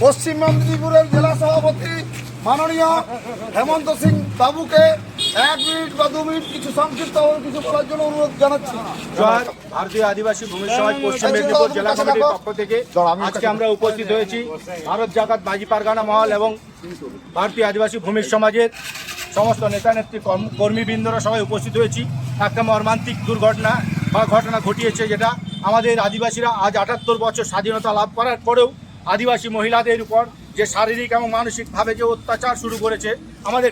পশ্চিম মেদিনীপুরের জেলা সভাপতি মাননীয় হেমন্ত সিং বাবুকে এক মিনিট বা দু মিনিট কিছু সংক্ষিপ্ত কিছু বলার জন্য অনুরোধ জানাচ্ছি। জয় ভারতীয় আদিবাসী ভূমি সমাজ পশ্চিম মেদিনীপুর জেলা কমিটির পক্ষ থেকে আজকে আমরা উপস্থিত হয়েছি ভারত জাকাত মাঝি পারগানা মহল এবং ভারতীয় আদিবাসী ভূমি সমাজের সমস্ত নেতা নেত্রী কর্ম- কর্মীবৃন্দরা সবাই উপস্থিত হয়েছি। একটা মর্মান্তিক দুর্ঘটনা বা ঘটনা ঘটিয়েছে যেটা আমাদের আদিবাসীরা আজ আটাত্তর বছর স্বাধীনতা লাভ করার পরেও আদিবাসী মহিলাদের উপর যে শারীরিক এবং মানসিকভাবে যে অত্যাচার শুরু করেছে আমাদের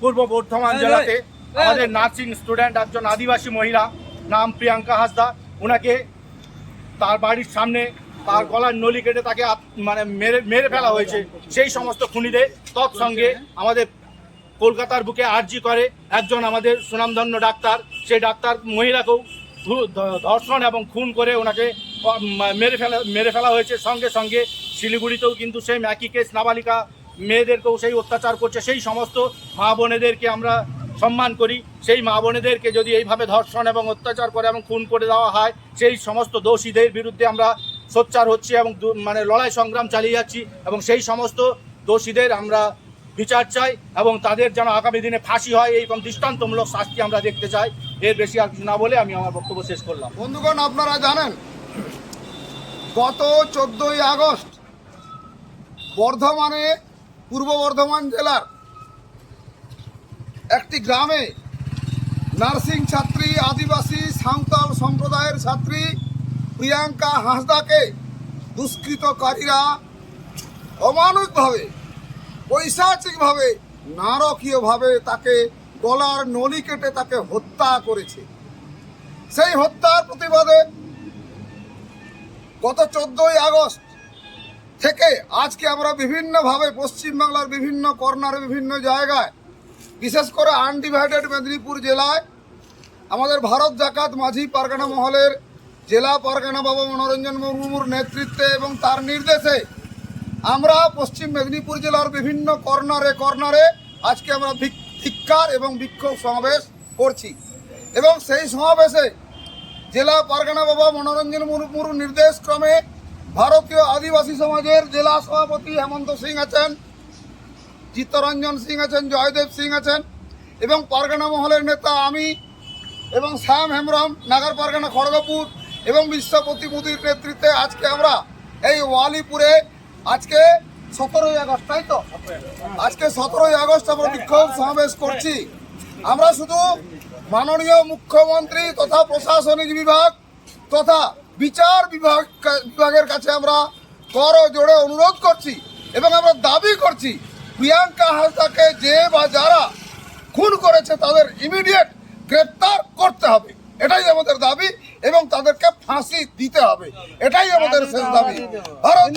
পূর্ব- বর্ধমান জেলাতে আমাদের নার্সিং স্টুডেন্ট একজন আদিবাসী মহিলা নাম প্রিয়াঙ্কা হাসদা। ওনাকে তার বাড়ির সামনে তার গলার নলি কেটে তাকে মানে মেরে মেরে ফেলা হয়েছে। সেই সমস্ত খুনিদের তৎসঙ্গে আমাদের কলকাতার বুকে আর্জি করে একজন আমাদের সুনামধন্য ডাক্তার। সেই ডাক্তার মহিলাকেও ধর্ষণ এবং খুন করে ওনাকে মেরে ফেলা মেরে ফেলা হয়েছে। সঙ্গে সঙ্গে শিলিগুড়িতেও কিন্তু সেই একই কেস নাবালিকা মেয়েদেরকেও সেই অত্যাচার করছে। সেই সমস্ত মা বোনেদেরকে আমরা সম্মান করি। সেই মা বোনেদেরকে যদি এইভাবে ধর্ষণ এবং অত্যাচার করে এবং খুন করে দেওয়া হয়, সেই সমস্ত দোষীদের বিরুদ্ধে আমরা সোচ্চার হচ্ছি এবং মানে লড়াই সংগ্রাম চালিয়ে যাচ্ছি এবং সেই সমস্ত দোষীদের আমরা বিচার চাই এবং তাদের যেন আগামী দিনে ফাঁসি হয় এইরকম দৃষ্টান্তমূলক শাস্তি আমরা দেখতে চাই। এর বেশি আর কিছু না বলে আমি আমার বক্তব্য শেষ করলাম। বন্ধুগণ, আপনারা জানেন গত চোদ্দই আগস্ট বর্ধমানে, পূর্ব বর্ধমান জেলার একটি গ্রামে নার্সিং ছাত্রী, আদিবাসী, সাঁওতাল সম্প্রদায়ের ছাত্রী প্রিয়াঙ্কা হাঁসদাকে দুষ্কৃতকারীরা অমানবিকভাবে, পৈশাচিকভাবে, নারকীয়ভাবে তাকে গলার নলি কেটে তাকে হত্যা করেছে। সেই হত্যার প্রতিবাদে গত চোদ্দই আগস্ট থেকে আজকে আমরা বিভিন্নভাবে পশ্চিমবাংলার বিভিন্ন কর্নারে, বিভিন্ন জায়গায়, বিশেষ করে আনডিভাইডেড মেদিনীপুর জেলায়, আমাদের ভারত জাকাত মাঝি পারগানা মহলের জেলা পারগানা বাবা মনোরঞ্জন মুর্মুর নেতৃত্বে এবং তার নির্দেশে আমরা পশ্চিম মেদিনীপুর জেলার বিভিন্ন কর্নারে কর্নারে আজকে আমরা ধিক্কার এবং বিক্ষোভ সমাবেশ করছি। এবং সেই সমাবেশে জেলা পারগানা বাবা মনোরঞ্জন মুর্মুর নির্দেশ ক্রমে ভারতীয় আদিবাসী সমাজের জেলা সভাপতি হেমন্ত সিং আছেন, চিত্তরঞ্জন সিং আছেন, জয়দেব সিং আছেন এবং পারগানা মহলের নেতা আমি এবং শ্যাম হেমব্রম, নাগার পারগানা খড়গপুর এবং বিশ্বপতি মুদির নেতৃত্বে আজকে আমরা এই ওয়ালিপুরে আজকে সতেরোই আগস্ট, তাই তো? আজকে সতেরোই আগস্ট আমরা বিক্ষোভ সমাবেশ করছি। আমরা শুধু মাননীয় মুখ্যমন্ত্রী তথা প্রশাসনিক বিভাগ তথা বিচার বিভাগ বিভাগের কাছে আমরা কর জোড়ে অনুরোধ করছি এবং আমরা দাবি করছি প্রিয়াঙ্কা হাসদাকে যে বা যারা খুন করেছে তাদের ইমিডিয়েট গ্রেপ্তার করতে হবে। এটাই আমাদের দাবি এবং তাদেরকে ফাঁসি দিতে হবে। এটাই আমাদের শেষ দাবি। ভারত